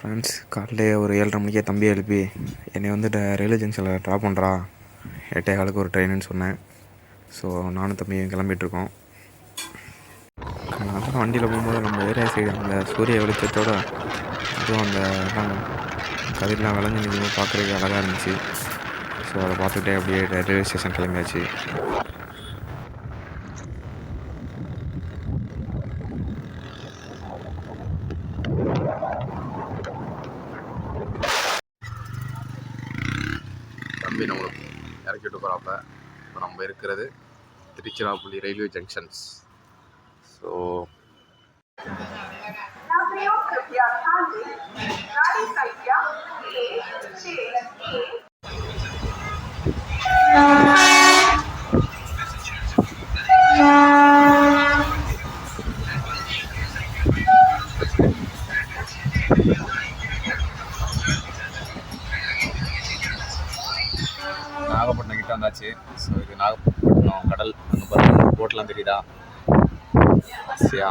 Friends காலையிலே ஒரு ஏழரை மணிக்கே தம்பி எழுப்பி என்னை வந்து ரயில்வே ஜங்ஷனில் ட்ராப் பண்ணுறா எட்டே காலுக்கு ஒரு ட்ரெயினுன்னு சொன்னேன். ஸோ நானும் தம்பியும் கிளம்பிட்டுருக்கோம் அதான் வண்டியில் போகும்போது நம்ம ஏரியா சைடு அந்த சூரிய வெளிச்சத்தோட அதுவும் அந்த எல்லாம் கதிரெலாம் விளைஞ்சு நிற்கும் பார்க்குறதுக்கு அழகாக இருந்துச்சு. ஸோ அதை பார்த்துக்கிட்டே அப்படியே ரயில்வே ஸ்டேஷன் கிளம்பியாச்சு. போய் நம்மளுக்கு இறக்கி விட்டு போகிறப்ப இப்போ நம்ம இருக்கிறது Tiruchirappalli railway junctions so Yeah. So இது நாகப்பட்டினம் கடல் அங்கே பார்த்தீங்கன்னா போட்லாம் தெரியுதா? ஆசியா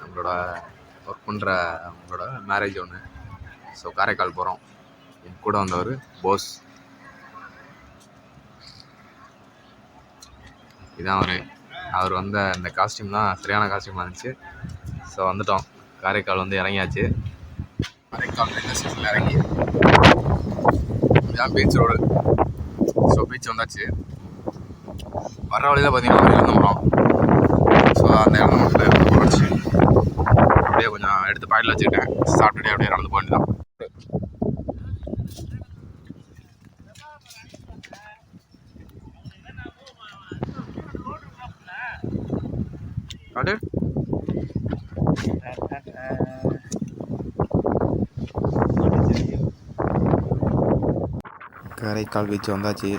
நம்மளோட ஒர்க் பண்ணுற அவங்களோட மேரேஜ் ஒன்று ஸோ காரைக்கால் போகிறோம் என் கூட வந்தவர் போஸ். இதான் அவர். அவர் வந்த அந்த காஸ்டியூம் தான் சரியான காஸ்டியூமாக இருந்துச்சு. ஸோ வந்துட்டோம். காரைக்கால் வந்து இறங்கியாச்சு. காரைக்கால் ஸ்டேஷனில் இறங்கி. இதான் பீச் ரோடு ஸோ பீச் வந்தாச்சு. வர வழியில் பார்த்தீங்கன்னா ஒரு இழந்த மரம் ஸோ அந்த இழந்த மரத்தில் போச்சு அப்படியே கொஞ்சம் எடுத்து பாயில் வச்சுக்கிட்டேன் சாப்பிட்டுட்டே அப்படியே நடந்து போக வேண்டியதான் காட்டு காரைக்கால் பீச் வந்தாச்சு.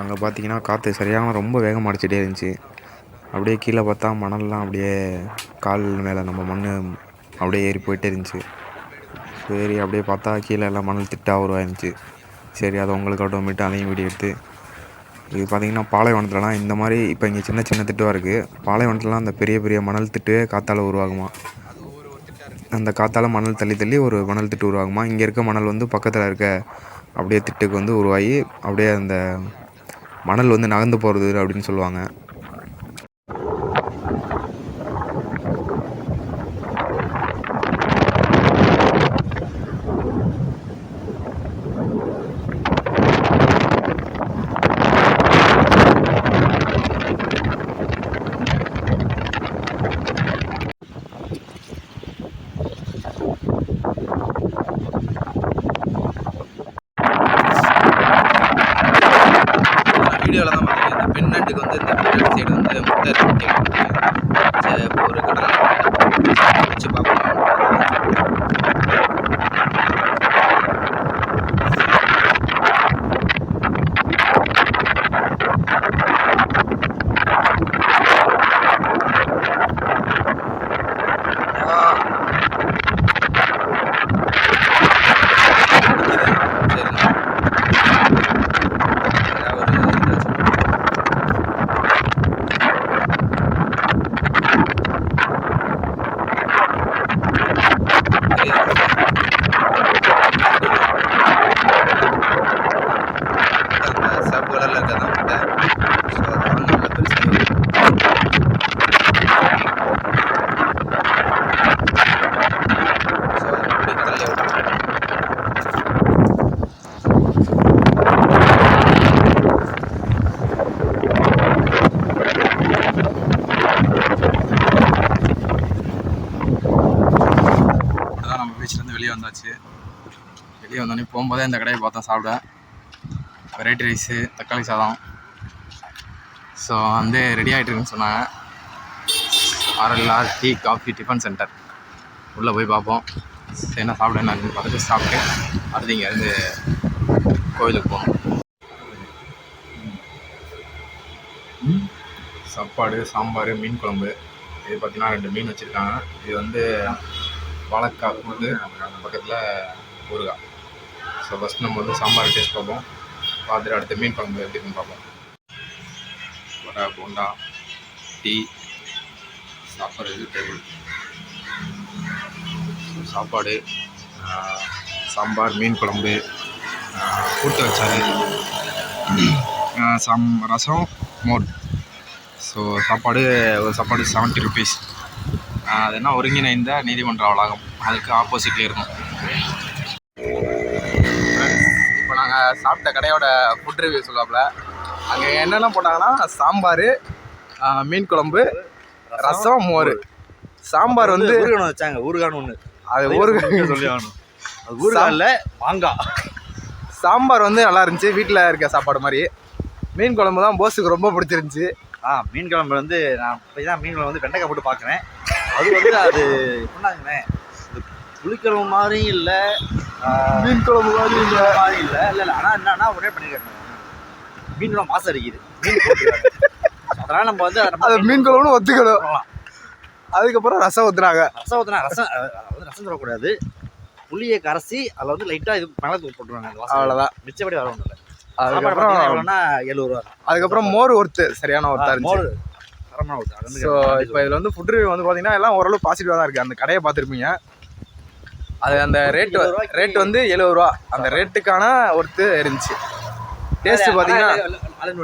அங்கே பார்த்தீங்கன்னா காற்று சரியான ரொம்ப வேகமாக அடிச்சிட்டே இருந்துச்சு. அப்படியே கீழே பார்த்தா மணல்லாம் அப்படியே கால் மேலே நம்ம மண் அப்படியே ஏறி போயிட்டே இருந்துச்சு. சரி அப்படியே பார்த்தா கீழே எல்லாம் மணல் திட்டாக உருவாயிருந்துச்சு சரி அதை உங்களுக்கு ஆட்டோமேட்டு அதையும் வீடியோ எடுத்து. இது பார்த்திங்கன்னா பாலைவனத்துலலாம் இந்த மாதிரி இப்போ இங்கே சின்ன சின்ன திட்டுவாக இருக்குது பாலைவனத்துலலாம் அந்த பெரிய பெரிய மணல் திட்டுவே காற்றால் உருவாகுமா? அந்த காற்றால் மணல் தள்ளி தள்ளி ஒரு மணல் திட்டு உருவாகுமா? இங்கே இருக்க மணல் வந்து பக்கத்தில் இருக்க அப்படியே திட்டுக்கு வந்து உருவாகி அப்படியே அந்த மணல் வந்து நகர்ந்து போகிறது அப்படின்னு சொல்லுவாங்க. வீடியோவில் தான் பார்த்தீங்கன்னா இந்த பெண்ணட்டுக்கு வந்து இந்த சைடு வந்து முட்டை இருக்கு ஒரு கடலில் வச்சு பார்ப்போம் சரிண்ணா ஏதாவது ஒரு இதாச்சு. அந்த சிவப்பு கலரில் இருக்கிறது முட்டை ஸோ அதெல்லாம் நல்ல பெருசாக இருக்கும் ஸோ அதை அப்படி கடல்ல விட்டுருவோம் அதான் நம்ம பீச்லேருந்து வெளியே வந்தாச்சு. வெளியே வந்தோடனே போகும்போதே இந்த கடையை பார்த்தோம் சாப்பிட. வெரைட்டி ரைஸு தக்காளி சாதம். ஸோ வந்து ரெடி ஆகிட்டு இருக்குன்னு சொன்னாங்க RLR tea coffee tiffin centre உள்ளே போய் பார்ப்போம். சரி என்ன சாப்பிட என்ன பார்த்துட்டு சாப்பிட்டு அடுத்து இங்கேருந்து கோயிலுக்கு போகணும். சாப்பாடு சாம்பார் மீன் குழம்பு. இது பார்த்தீங்கன்னா ரெண்டு மீன் வச்சுருக்காங்க. இது வந்து வாழைக்காய் வந்து பக்கத்தில் ஊறுகாய் ஸோ ஃபஸ்ட் நம்ம வந்து சாம்பார் டேஸ்ட் பார்ப்போம். பார்த்துட்டு அடுத்து மீன் குழம்பு எப்படி பார்ப்போம். வடை போண்டா டீ சாப்பிட்றது டேபிள் சாப்பாடு சாம்பார் மீன் குழம்பு கூட்டு வச்சாரு சம் ரசம் மோர். ஸோ சாப்பாடு ஒரு சாப்பாடு செவன்ட்டி ருபீஸ் அது என்ன ஒருங்கிணைந்த நீதிமன்ற வளாகம் அதுக்கு ஆப்போசிட்லேயே இருக்கும் இப்போ நாங்கள் சாப்பிட்ட கடையோட ஃபுட் ரிவ்யூ சொல்லாப்புல அங்கே என்னென்ன போட்டாங்கன்னா சாம்பார் மீன் குழம்பு ரசம் மோர். சாம்பார் வந்து ஊறுகாய் வச்சாங்க ஊறுகான்னு ஒன்று அது ஊரு சொல்லி ஆகணும். அது ஊறுகாய் இல்லை மாங்காய் சாம்பார் வந்து நல்லா இருந்துச்சு வீட்டில் இருக்க சாப்பாடு மாதிரி. மீன் குழம்பு தான் போஸுக்கு ரொம்ப பிடிச்சிருந்துச்சி. ஆ மீன் குழம்பு வந்து நான் இப்போ தான் மீன் குழம்பு வந்து வெண்டைக்காய் போட்டு பார்க்குறேன் அது வந்து அது எப்படின்னாங்கண்ணே இது புளிக்குழம்பு மாதிரியும் இல்லை மீன் குழம்பு மாதிரி இல்லை. மாதிரி இல்லை. இல்லை இல்லை ஆனால் என்னன்னா ஒரே பண்ணிருக்காங்க மீன் குழம்பு மாசம் அடிக்குது அதனால நம்ம வந்து அதை மீன் குழம்புன்னு ஒத்துக்கணும். அதுக்கப்புறம் ரசம் ஊற்றுறாங்க ரசம் ஊற்றினா ரசம் அஹ், வந்து ரசம் தரக்கூடாது. புளியை கரைச்சி அதில் வந்து லைட்டாக இது தூள் போட்டுருவாங்க. அவ்வளோதான் மிச்சப்படி வர ஒன்றும் இல்லை. சாப்பாடு அதுக்கப்புறம் எழுபது ரூபா. அதுக்கப்புறம் மோர் ஒருத்து சரியான ஒருத்தா மோர் தரமான வந்து ஸோ இப்போ இதில் வந்து ஃபுட் ரிவ்யூ வந்து பார்த்தீங்கன்னா எல்லாம் ஓரளவு பாசிட்டிவாக தான் இருக்குது அந்த கடையை பார்த்துருப்பீங்க. அது அந்த ரேட் எழுபது ரூபாய்க்கு- ரேட் வந்து எழுபது ரூபா. அந்த ரேட்டுக்கான ஒருத்து இருந்துச்சு. டேஸ்ட் பார்த்தீங்கன்னா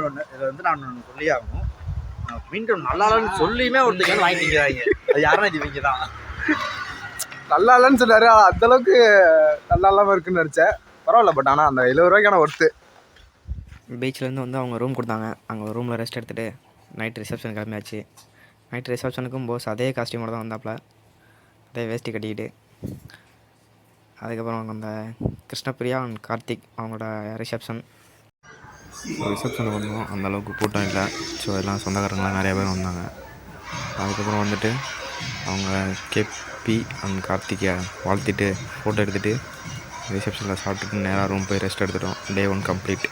ஒன்று இதை வந்து நான் ஒண்ணு சொல்லி ஆகணும். குழம்பு நல்லா இல்லைன்னு சொல்லியுமே ஒருத்தங்க வந்து வாங்கி திங்கிறாங்க அது யாருன்னா இது இவங்க தான். நல்லா இல்லைன்னு சொன்னாரு அந்த அளவுக்கு நல்லா இல்லாமல் இருக்குன்னு நினச்சேன். பரவாயில்ல பட் ஆனால் அந்த எழுபது ரூபாய்க்கான ஒர்த்து பீச்லேருந்து வந்து அவங்க ரூம் கொடுத்தாங்க. அங்கே ரூமில் ரெஸ்ட் எடுத்துகிட்டு நைட் ரிசப்ஷன் கிளம்பியாச்சு. நைட் ரிசப்ஷனுக்கும் போஸ் அதே காஸ்டியூமோட தான் வந்தாப்புல அதே வேஷ்டி கட்டிக்கிட்டு. அதுக்கப்புறம் அந்த கிருஷ்ணப்பிரியா அண்ட் கார்த்திக் அவங்களோட ரிசப்ஷன் ரிசப்ஷனுக்கு வந்தோம். அந்த அளவுக்கு கூட்டம் இல்லை. ஸோ எல்லாம் சொந்தக்காரங்களாம் நிறைய பேர் வந்தாங்க. அதுக்கப்புறம் வந்துட்டு அவங்க கேபி அண்ட் கார்த்திகை வாழ்த்திட்டு ஃபோட்டோ எடுத்துகிட்டு ரிசப்ஷனில் சாப்பிட்டுட்டு நேராக ரூம் போய் ரெஸ்ட் எடுத்துட்டோம். Day one complete